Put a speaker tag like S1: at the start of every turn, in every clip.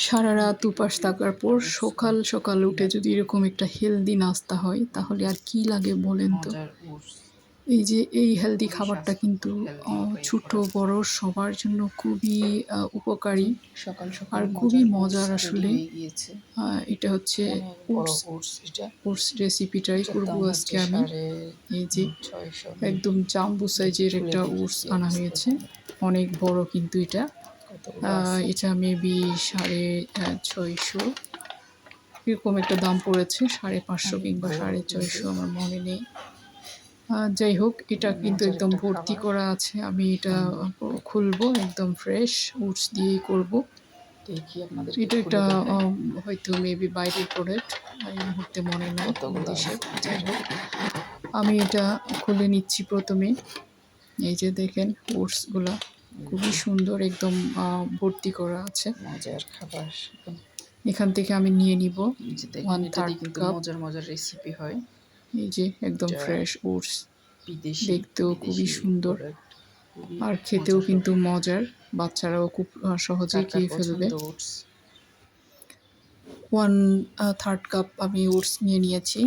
S1: সারা রাত উপাস থাকার পর সকাল সকাল উঠে যদি এরকম একটা হেলদি নাস্তা হয় তাহলে আর কি লাগে বলেন তো? এই যে এই হেলদি খাবারটা কিন্তু ছোট বড় সবার জন্য খুবই উপকারী।
S2: সকাল সকাল
S1: আর খুবই মজার আসলে। এটা হচ্ছে ওটস রেসিপিটাই করব আজকে আমি। এই যে একদম জাম্বু সাইজের একটা ওটস আনা হয়েছে। অনেক বড় কিন্তু এটা? এটা মেবি সাড়ে ছয়শো। এরকম একটা দাম পড়েছে সাড়ে পাঁচশো কিংবা সাড়ে ছয়শো আমার মনে নেই। যাই হোক এটা কিন্তু একদম ভর্তি করা আছে। আমি এটা খুলবো একদম ফ্রেশ উটস দিয়েই করব। এটা একটা হয়তো মেবি বাইরের প্রোডাক্ট এই মুহূর্তে মনে নাই দেশে যাই হোক আমি এটা খুলে নিচ্ছি প্রথমে। এই যে দেখেন ওটসগুলা। খুবই সুন্দর একদম ভর্তি করা আছে।
S2: মজার খাবার।
S1: এখান থেকে আমি নিয়ে নিব third
S2: কিন্তু
S1: cup.
S2: মজার মজার রেসিপি হয়।
S1: এই যে একদম ফ্রেশ ওটস
S2: বিদেশি
S1: দেখতেও খুবই সুন্দর। আর খেতেও কিন্তু মজার। বাচ্চারাও খুব সহজেই খেয়ে ফেলবে। ওয়ান থার্ড কাপ আমি ওটস নিয়ে নিয়েছি।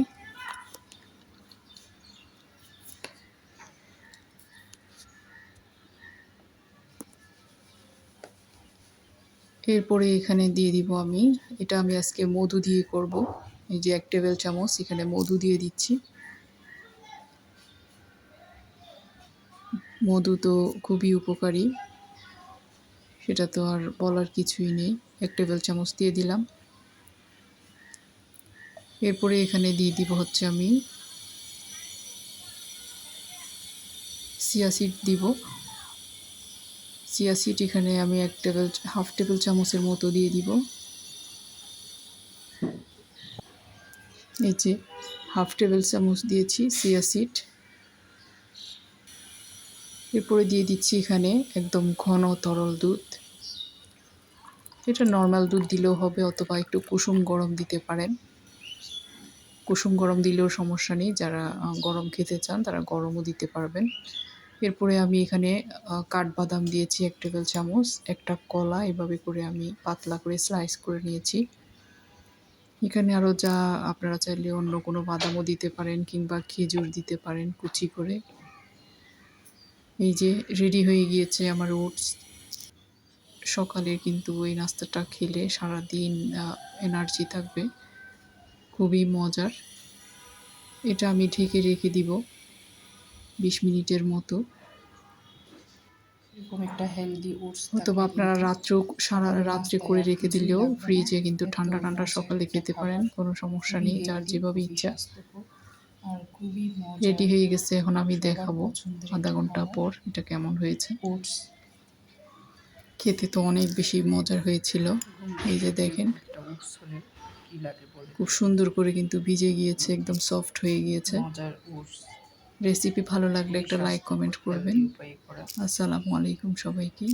S1: এরপরে এখানে দিয়ে দিব আমি। এটা আমি আজকে মধু দিয়ে করব। এই যে এক টেবিল চামচ, এখানে মধু দিয়ে দিচ্ছি। মধু তো খুবই উপকারী। সেটা তো আর বলার কিছুই নেই। এক টেবিল চামচ দিয়ে দিলাম। এরপরে এখানে দিয়ে দিব হচ্ছে আমি, চিয়া সিড দিব। চিয়া সিড এখানে আমি এক টেবিল, হাফ টেবিল চামচের মতো দিয়ে দিব। এই যে হাফ টেবিল চামচ দিয়েছি চিয়া সিড। এরপরে দিয়ে দিচ্ছি এখানে একদম ঘন তরল দুধ। এটা নর্মাল দুধ দিলেও হবে অথবা একটু কুসুম গরম দিতে পারেন। কুসুম গরম দিলেও সমস্যা নেই, যারা গরম খেতে চান তারা গরমও দিতে পারবেন। এরপরে আমি এখানে কাঠবাদাম দিয়েছি, এক টেবিল চামচ, একটা কলা, এভাবে করে আমি পাতলা করে স্লাইস করে নিয়েছি। এখানে আরও যা আপনারা চাইলে অন্য কোনো বাদামও দিতে পারেন কিংবা খেজুর দিতে পারেন কুচি করে। এই যে রেডি হয়ে গিয়েছে আমার ওটস সকালে কিন্তু এই নাস্তাটা খেলে সারাদিন এনার্জি থাকবে। খুবই মজার। এটা আমি ঢেকে রেখে দিব। বিশ মিনিটের মতো।
S2: এরকম একটা হেলদি ওটস
S1: অথবা আপনারা রাত্রেও সারা রাত্রে করে রেখে দিলেও ফ্রিজে কিন্তু ঠান্ডা ঠান্ডা সকালে খেতে পারেন কোনো সমস্যা নেই যার যেভাবে ইচ্ছা।
S2: আর খুবই
S1: রেডি হয়ে গেছে এখন আমি দেখাবো আধা ঘণ্টা পর এটা কেমন হয়েছে।
S2: ওটস
S1: খেতে তো অনেক বেশি মজার হয়েছিল। এই যে দেখেন খুব সুন্দর করে কিন্তু ভিজে গিয়েছে একদম সফট হয়ে গিয়েছে।
S2: মজার ওটস
S1: রেসিপি ভালো লাগলে একটা লাইক কমেন্ট করবেন আসসালামু আলাইকুম সবাইকে।